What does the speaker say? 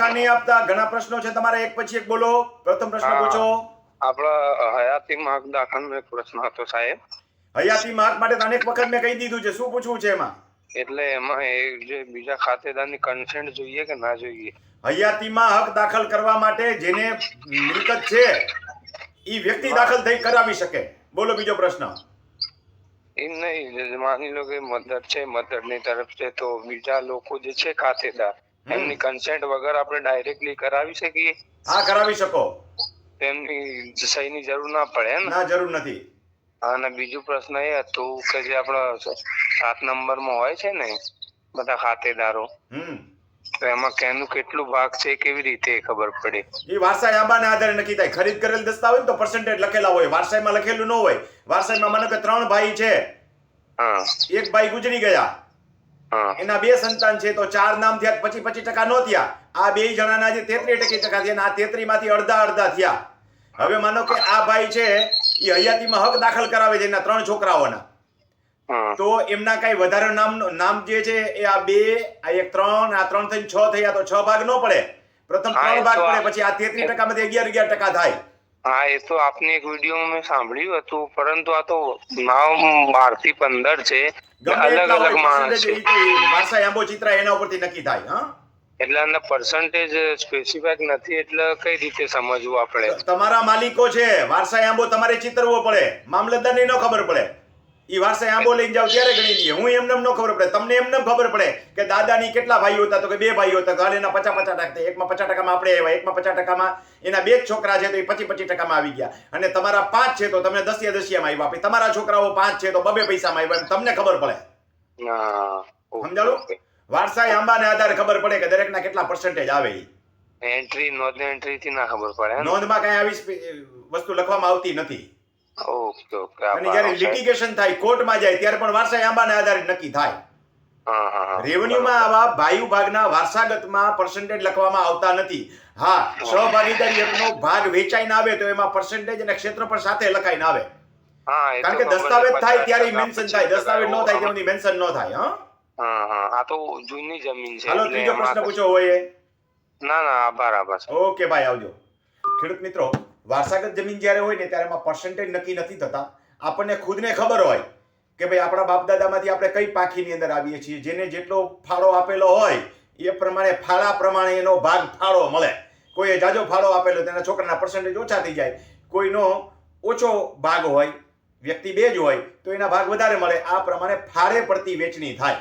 વખાણ નહીં આપતા. ઘણા પ્રશ્નો છે. તમારે એક પછી એક બોલો. પ્રથમ પ્રશ્ન પૂછો. આપણા હયાતી માર્ગ દાખલનો એક પ્રશ્ન હતો સાહેબ. હયાતી માર્ક માટે અનેક વખત મેં કહી દીધું છે. શું પૂછવું છે એમાં? એટલે એમાં એ જે બીજા ખાતેદારની કન્સેન્ટ જોઈએ કે ના જોઈએ? હયાતીમાં હક દાખલ કરવા માટે જેને મિલકત છે એ વ્યક્તિ દાખલ થઈ કરાવી શકે. બોલો બીજો પ્રશ્ન. એમ નહીં માની લો કે મદદ છે મદદની તરફ છે તો બીજા લોકો જે છે ખાતેદાર. એમની કન્સેન્ટ વગર આપણે ડાયરેક્ટલી કરાવી શકીએ. હા કરાવી શકો. તેમની સહીની જરૂર ના પડે ને? ના જરૂર નથી. અને બીજું પ્રશ્ન એ હતો કે જે આપણા સાત નંબરમાં હોય છે ને બધા ખાતેદારો તો એમાં કેનું કેટલું ભાગ છે કેવી રીતે ખબર પડે? એ વારસાઈ આંબાને આધારે નક્કી થાય. ખરીદ કરેલ દસ્તાવેજ તો પર્સન્ટેજ લખેલા હોય. વારસાઈમાં લખેલું ન હોય. વારસાઈમાં મને કે ત્રણ ભાઈ છે. હા. એક ભાઈ ગુજરી ગયા. એના બે સંતાન છે તો ચાર નામ થયા પચીસ પચીસ ટકા નો થયા. આ બે જણાના જે તેત્રીસ ટકી ટકા થયા આ તેત્રી માંથી અડધા અડધા થયા. હવે માનો કે આ ભાઈ છે એ હયાતીમાં હક દાખલ કરાવે છે એના ત્રણ છોકરાઓના. તો એમના કઈ વધારે નામ નામ જે છે એ આ બે આ એક ત્રણ આ ત્રણ થઈને છ થયા તો છ ભાગ નો પડે. પ્રથમ ત્રણ ભાગ પડે પછી આ તેત્રીસ ટકામાંથી અગિયાર અગિયાર ટકા થાય. હા એ તો આપની એક વીડિયો મેં સાંભળ્યું હતું પરંતુ આ તો નામ બારથી પંદર છે. અલગ અલગ માણસ છે. એ તો ચિત્રા એના ઉપરથી નક્કી થાય હા? એટલે અંદર પર્સન્ટેજ સ્પેસિફાઈક નથી એટલે કઈ રીતે સમજવું આપણે? તમારા માલિકો છે વારસાઈ આંબો તમારે ચિતરવો પડે. મામલતદારને ન ખબર પડે. ઈ વારસાઈ આંબો લઈને જાવ ત્યારે ગણી લઈએ. હું એમને ન ખબર પડે. તમને એમને ખબર પડે કે દાદાની કેટલા ભાઈઓ હતા તો કે બે ભાઈઓ હતા. હાલ એના પચાસ પચાસ ટકા એકમાં પચાસ ટકામાં આપણે આવ્યા. એકમાં પચાસ ટકામાં એના બે જ છોકરા છે તો એ પચીસ પચીસ ટકામાં આવી ગયા. અને તમારા પાંચ છે તો તમને દસિયા દસિયામાં આવ્યા તમારા છોકરાઓ પાંચ છે તો બબે પૈસામાં આવ્યા. તમને ખબર પડે. સમજાણું? વારસાઈ આંબાને આધારે ખબર પડે કે દરેકના કેટલા પર્સન્ટેજ આવે એન્ટ્રી નોંધ એન્ટ્રી થી ના ખબર પડે? નોંધમાં કઈ આવી વસ્તુ લખવામાં આવતી નથી. ઓકે ઓકે અને જ્યારે લિટિગેશન થાય કોર્ટમાં જાય ત્યારે પણ વારસાઈ આંબાને આધારે નક્કી થાય. રેવન્યુમાં આવા ભાઈઓ ભાગના વારસાગતમાં પર્સન્ટેજ લખવામાં આવતા નથી. હા સહભાગીદારી એકનો ભાગ વેચાઈને આવે તો એમાં પર્સન્ટેજ અને ક્ષેત્રફળ સાથે લખાઈને આવે. કારણ કે દસ્તાવેજ થાય ત્યારે મેન્શન થાય. દસ્તાવેજ ન થાય તેમની મેન્શન ન થાય હા? હા હા. આ તો જૂની જમીન છે હાલો ત્રીજો પ્રશ્ન પૂછો હોય ના ના આભાર આભાર ઓકે ભાઈ આવજો. ખેડૂત મિત્રો વારસાગત જમીન જ્યારે હોય ને ત્યારે એમાં પર્સન્ટેજ નક્કી નથી થતા. આપણને ખુદને ખબર હોય કે ભાઈ આપણા બાપ દાદામાંથી આપણે કઈ પાંખીની અંદર આવીએ છીએ. જેને જેટલો ફાળો આપેલો હોય, એ પ્રમાણે ફાળા પ્રમાણે એનો ભાગ ફાળો મળે. કોઈએ જાજો ફાળો આપેલો, તેના છોકરાના પર્સન્ટેજ ઓછા થઈ જાય. કોઈનો ઓછો ભાગ હોય, વ્યક્તિ બે જ હોય, તો એના ભાગ વધારે મળે. આ પ્રમાણે ફાળે પડતી વેચણી થાય.